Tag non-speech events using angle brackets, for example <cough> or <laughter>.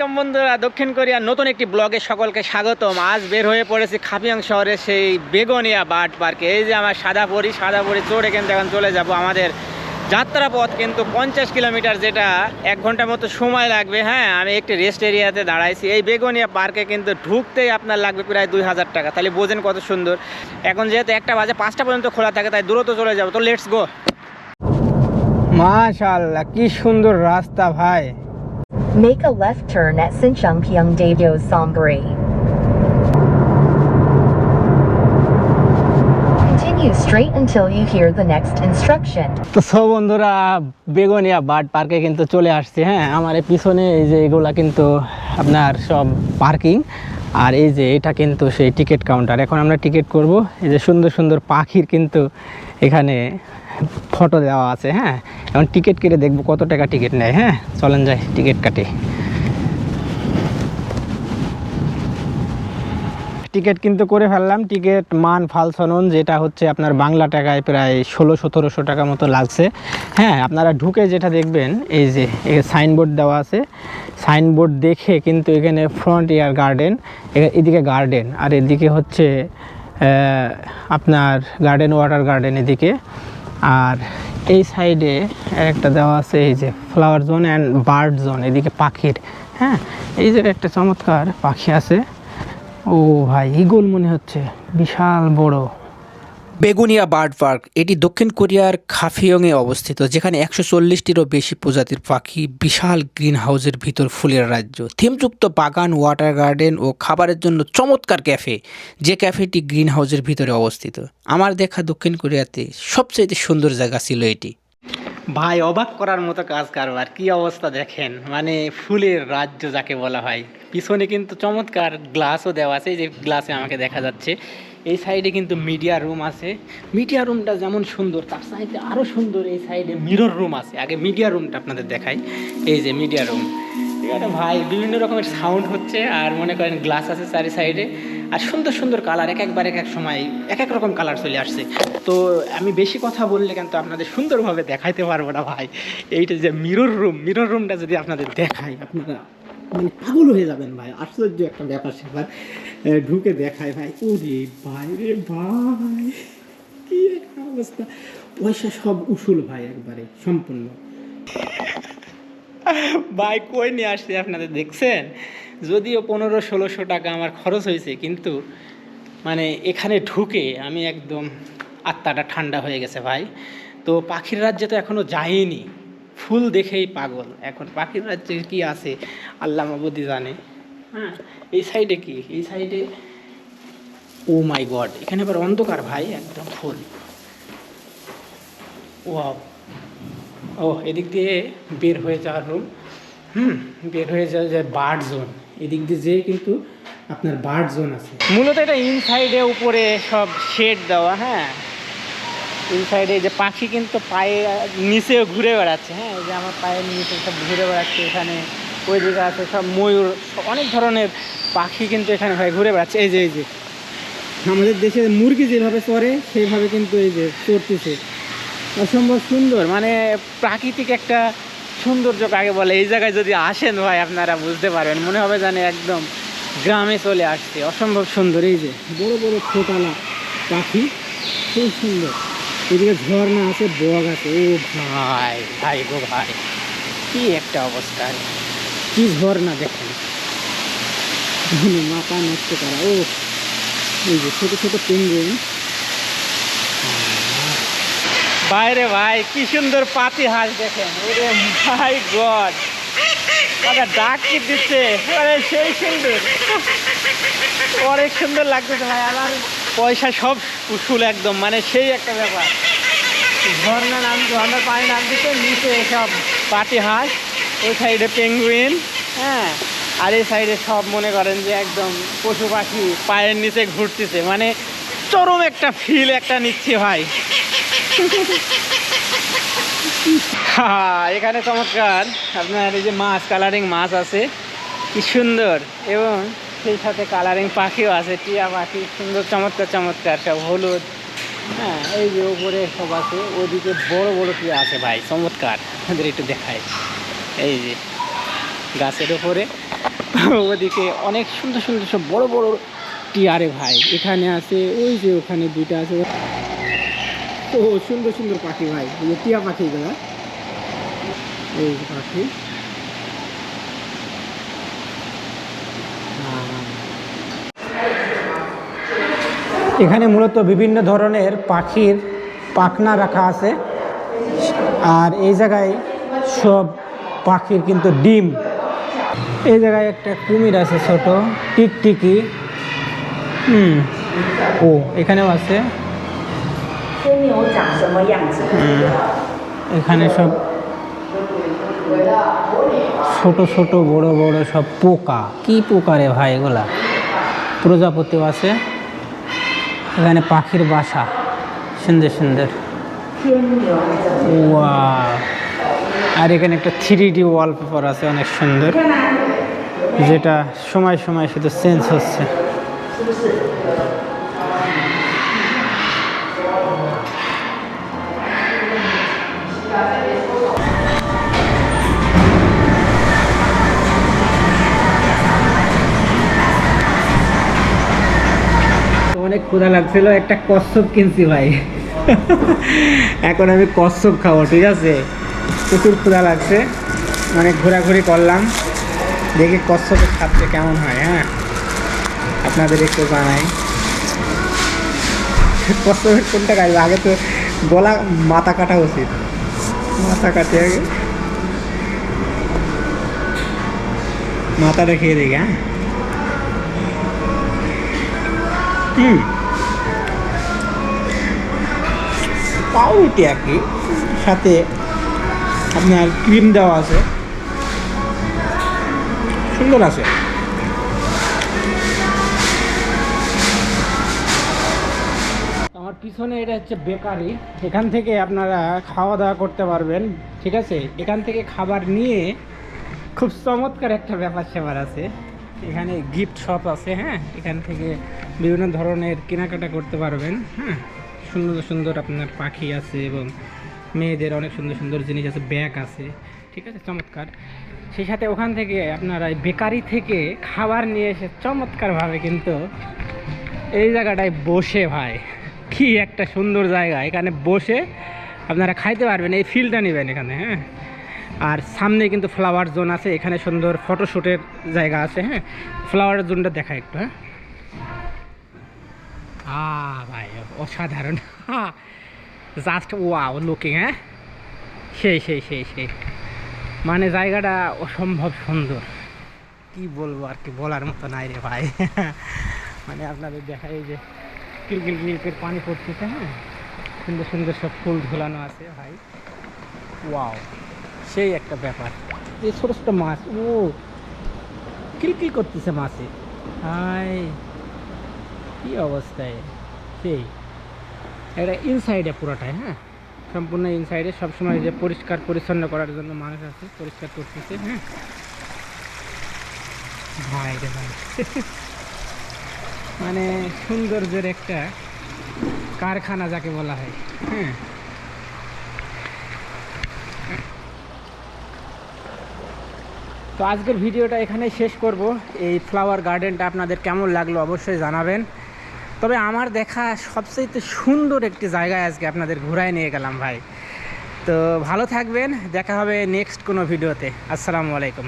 আলাইকুম বন্ধুরা, দক্ষিণ কোরিয়ার নতুন একটি ব্লগে সকলকে স্বাগতম। আজ বের হয়ে পড়েছি খাপিয়াং শহরের সেই বেগনিয়া বার্ড পার্কে। এই যে আমার সাদা পরি সাদা পরি চড়ে কিন্তু এখন চলে যাব আমাদের যাত্রা পথ কিন্তু পঞ্চাশ কিলোমিটার যেটা, এক ঘণ্টার মতো সময় লাগবে। হ্যাঁ আমি একটি রেস্ট এরিয়াতে দাঁড়াইছি। এই বেগনিয়া পার্কে কিন্তু ঢুকতেই আপনার লাগবে প্রায় দুই হাজার টাকা। তাহলে বোঝেন কত সুন্দর। এখন যেহেতু একটা বাজে পাঁচটা পর্যন্ত খোলা থাকে, তাই দ্রুত চলে যাব। তো লেটস গো মাশাল্লাহ কি সুন্দর রাস্তা ভাই। Make a left turn at Sinchungpyeong Daedo Songburi. Continue straight until you hear the next instruction. তো সব বন্ধুরা, বেগনিয়া বার্ড পার্কে কিন্তু চলে আসছে হ্যাঁ আমার পিছনে এই যে এগুলা কিন্তু আপনার সব পার্কিং, আর এই যে এটা কিন্তু সেই টিকিট কাউন্টার এখন আমরা টিকিট করব, এই যে সুন্দর সুন্দর পাখির কিন্তু এখানে ফটো দেওয়া আছে হ্যাঁ? এখন টিকিট কেটে দেখব কত টাকা টিকিট নেয় হ্যাঁ? চলেন যাই টিকিট কাটি। টিকিট কিন্তু করে ফেললাম টিকিট মান ফালসনন যেটা হচ্ছে আপনার বাংলা টাকায় প্রায় ষোলো সতেরোশো টাকা মতো লাগছে। হ্যাঁ আপনারা ঢুকে যেটা দেখবেন, এই যে সাইনবোর্ড দেওয়া আছে। সাইনবোর্ড দেখে কিন্তু এখানে ফ্রন্ট ইয়ার গার্ডেন এদিকে গার্ডেন আর এদিকে হচ্ছে আপনার গার্ডেন ওয়াটার গার্ডেন এদিকে। আর এই সাইডে একটা দেওয়া আছে, এই যে flower zone and bird zone এদিকে পাখির হ্যাঁ? এই যে একটা চমৎকার পাখি আছে। ও ভাই ইগল মনে হচ্ছে, বিশাল বড়। বেগুনিয়া বার্ড পার্ক, এটি দক্ষিণ কোরিয়ার খাফিয়ংয়ে অবস্থিত, যেখানে একশো চল্লিশটিরও বেশি প্রজাতির পাখি বিশাল গ্রিন হাউসের ভিতর ফুলের রাজ্য। থিমযুক্ত বাগান, ওয়াটার গার্ডেন ও খাবারের জন্য চমৎকার ক্যাফে, যে ক্যাফেটি গ্রিন হাউসের ভিতরে অবস্থিত। আমার দেখা দক্ষিণ কোরিয়াতে সবচেয়ে সুন্দর জায়গা ছিল এটি। ভাই, অবাক করার মতো কাজ কারবার, কি অবস্থা দেখেন? মানে ফুলের রাজ্য যাকে বলা হয়। পিছনে কিন্তু চমৎকার গ্লাসও দেওয়া আছে যে গ্লাসে আমাকে দেখা যাচ্ছে। এই সাইডে কিন্তু মিডিয়া রুম আছে। মিডিয়া রুমটা যেমন সুন্দর, তার সাইডে আরও সুন্দর এই সাইডে মিরর রুম আছে। আগে মিডিয়া রুমটা আপনাদের দেখাই। এই যে মিডিয়া রুম এখানে ভাই, বিভিন্ন রকমের সাউন্ড হচ্ছে আর মনে করেন গ্লাস আছে চারি সাইডে। আর সুন্দর সুন্দর কালার এক একবার এক এক সময় এক এক রকম কালার চলে আসছে। তো আমি বেশি কথা বললে কিন্তু আপনাদের সুন্দরভাবে দেখাইতে পারব না ভাই। এইটা যে মিরর রুম মিরর রুমটা যদি আপনাদের দেখাই আপনারা। মানে পাগল হয়ে যাবেন ভাই, আশ্চর্য একটা ব্যাপার স্যাপার ঢুকে দেখায় ভাই। ওরে ভাই রে ভাই, কি একটা অবস্থা। পয়সা সব উসুল ভাই একবারে, সম্পূর্ণ। ভাই, কই নিয়ে আসছে আপনাদের, দেখছেন? যদিও পনেরো, ষোলোশো টাকা আমার খরচ হয়েছে, কিন্তু মানে এখানে ঢুকে আমি একদম আত্মাটা ঠান্ডা হয়ে গেছে ভাই। তো পাখির রাজ্যে তো এখনও যাইনি। ফুল দেখেই পাগল। এখন পাখির রাজ্যে কি আছে? আল্লাহ মাবুদি জানে। হ্যাঁ এই সাইডে কি? এই সাইডে ও মাই গড, এখানে আবার অন্ধকার ভাই, একদম ফুল। ওয়াও। ও এদিক দিয়ে বের হয়ে যাওয়ার রুম হুম, বের হয়ে যাওয়া যায় বার্ড জোন এদিক দিয়ে যেয়ে কিন্তু আপনার বার্ড জোন আছে। মূলত এটা ইনসাইডে উপরে সব শেড দেওয়া হ্যাঁ। ইনসাইডে যে পাখি কিন্তু পায়ে নিচেও ঘুরে বেড়াচ্ছে হ্যাঁ এই যে আমার পায়ের নিচে সব ঘুরে বেড়াচ্ছে, এখানে ওই দিকে আছে সব ময়ূর, অনেক ধরনের পাখি কিন্তু এখানে হয় ঘুরে বেড়াচ্ছে, এই যে এই যে। আমাদের দেশে মুরগি যেভাবে চড়ে সেইভাবে কিন্তু এই যে চড়তেছে অসম্ভব সুন্দর মানে প্রাকৃতিক একটা সৌন্দর্য কাকে বলে, এই জায়গায় যদি আসেন ভাই, আপনারা বুঝতে পারবেন, মনে হবে জানে একদম গ্রামে চলে আসছে, অসম্ভব সুন্দর, এই যে। বড় বড় ছোটালা পাখি, খুব সুন্দর। এদিকে ঝর্ণা আছে বগ আছে। ও ভাই ভাই গো ভাই, কি একটা অবস্থা। কি ঝর্ণা দেখেন। মাথা নষ্ট করা, ও। এই যে ছোট ছোট পেঙ্গুইন। বাইরে ভাই, কি সুন্দর পাতি হাঁস দেখেন। ওরে ভাই গড। দাদা ডাক কি দিচ্ছে? আরে সেই সুন্দর। অনেক সুন্দর লাগতেছে ভাই আমার পয়সা সব উসুল একদম মানে সেই একটা ব্যাপার। ঝর্ণা নাম ঝর্ণার পানি নাম দিতে নিচে সব পাতি হাঁস, ওই সাইডে পেঙ্গুইন হ্যাঁ? আর এই সাইডে সব মনে করেন যে একদম পশু পাখি পায়ের নিচে ঘুরতেছে মানে চরম একটা ফিল একটা নিচ্ছে ভাই। হ্যাঁ এখানে চমৎকার। আপনার এই যে মাছ কালারিং মাছ আছে, কি সুন্দর। এবং সেই সাথে কালারিং পাখিও আছে, টিয়া পাখি, সুন্দর, চমৎকার চমৎকার, সব হলুদ। হ্যাঁ এই যে উপরে সব আছে, ওদিকে বড় বড় টিয়া আছে ভাই, চমৎকার। আমাদের একটু দেখায় এই যে গাছের ওপরে ওদিকে অনেক সুন্দর সুন্দর সব বড় বড় টিয়ারে ভাই। এখানে আছে ওই যে ওখানে দুইটা আছে। ও, সুন্দর সুন্দর পাখি ভাই টিয়া পাখি এই পাখি। এখানে মূলত বিভিন্ন ধরনের পাখির পাখনা রাখা আছে। আর এই জায়গায় সব পাখির কিন্তু ডিম। এই জায়গায় একটা কুমির আছে ছোট, টিকটিকি। হুম, ও, এখানেও আছে। এখানে সব ছোট ছোট বড় বড় সব পোকা। কি পোকা রে ভাই এগুলা? প্রজাপতিও আছে। এখানে পাখির বাসা। সুন্দর সুন্দর। আর এখানে একটা থ্রি ডি ওয়ালপেপার আছে, অনেক সুন্দর। যেটা সময় সময় শুধু চেঞ্জ হচ্ছে। অনেক ক্ষুধা লাগছিল, একটা কচ্ছপ কিনছি ভাই। এখন আমি কচ্ছপ খাব, ঠিক আছে? প্রচুর ক্ষুধা লাগছে। অনেক ঘোরাঘুরি করলাম। দেখি কচ্ছপের স্বাদটা কেমন হয় হ্যাঁ? আপনাদের একটু জানাই। কচ্ছপের কোনটা খাইবে? আগে তো গলা মাথা কাটা উচিত। মাথা কাটে আগে। মাথাটা খেয়ে দেখি হ্যাঁ? পাউরুটি আর কি। সাথে আপনার ক্রিম দেওয়া আছে। সুন্দর আছে। আমার পিছনে এটা হচ্ছে বেকারি। এখান থেকে আপনারা খাওয়া দাওয়া করতে পারবেন, ঠিক আছে? এখান থেকে খাবার নিয়ে খুব চমৎকার একটা ব্যাপার স্যাপার আছে। এখানে গিফট শপ আছে হ্যাঁ? এখান থেকে বিভিন্ন ধরনের কেনাকাটা করতে পারবেন হ্যাঁ? সুন্দর সুন্দর আপনার পাখি আছে এবং মেয়েদের অনেক সুন্দর সুন্দর জিনিস আছে ব্যাগ আছে, ঠিক আছে? চমৎকার। সেই সাথে ওখান থেকে আপনারা বেকারি থেকে খাবার নিয়ে এসে চমৎকারভাবে কিন্তু এই জায়গাটায় বসে ভাই। কি একটা সুন্দর জায়গা, এখানে বসে আপনারা খাইতে পারবেন, এই ফিলটা নেবেন এখানে হ্যাঁ? আর সামনে কিন্তু ফ্লাওয়ার জোন আছে, এখানে সুন্দর ফটোশ্যুটের জায়গা আছে হ্যাঁ? ফ্লাওয়ার জোনটা দেখা একটু হ্যাঁ? আ ভাই, অসাধারণ। জাস্ট ওয়াও লুকিং হ্যাঁ? সেই সেই সেই সেই। মানে জায়গাটা অসম্ভব সুন্দর। কি বলব আর কি, বলার মতো নাই রে ভাই। <laughs> মানে আপনাদের দেখাই যে কিলকিল কিলকিল পানি পড়তেছে হ্যাঁ? সুন্দর সুন্দর সব ফুল ঝোলানো আছে, ভাই। ওয়াও সেই একটা ব্যাপার। এই ছোটো ছোটো মাছ, ও, কিলকিল করতেছে মাছে। হাই কি অবস্থায় সেই, এটা ইনসাইডে পুরোটাই হ্যাঁ? সম্পূর্ণ ইনসাইডে সবসময় যে পরিষ্কার, পরিচ্ছন্ন করার জন্য মানুষ আছে, পরিষ্কার করতেছে হ্যাঁ? ভাই রে ভাই। মানে সৌন্দর্যের একটা কারখানা যাকে বলা হয় হ্যাঁ? তো আজকের ভিডিওটা এখানে শেষ করব। এই ফ্লাওয়ার গার্ডেনটা আপনাদের কেমন লাগল অবশ্যই জানাবেন। তবে আমার দেখা সবচেয়ে সুন্দর একটি জায়গায় আজকে আপনাদের ঘুরায় নিয়ে গেলাম ভাই। তো ভালো থাকবেন, দেখা হবে নেক্সট কোনো ভিডিওতে। আসসালামু আলাইকুম।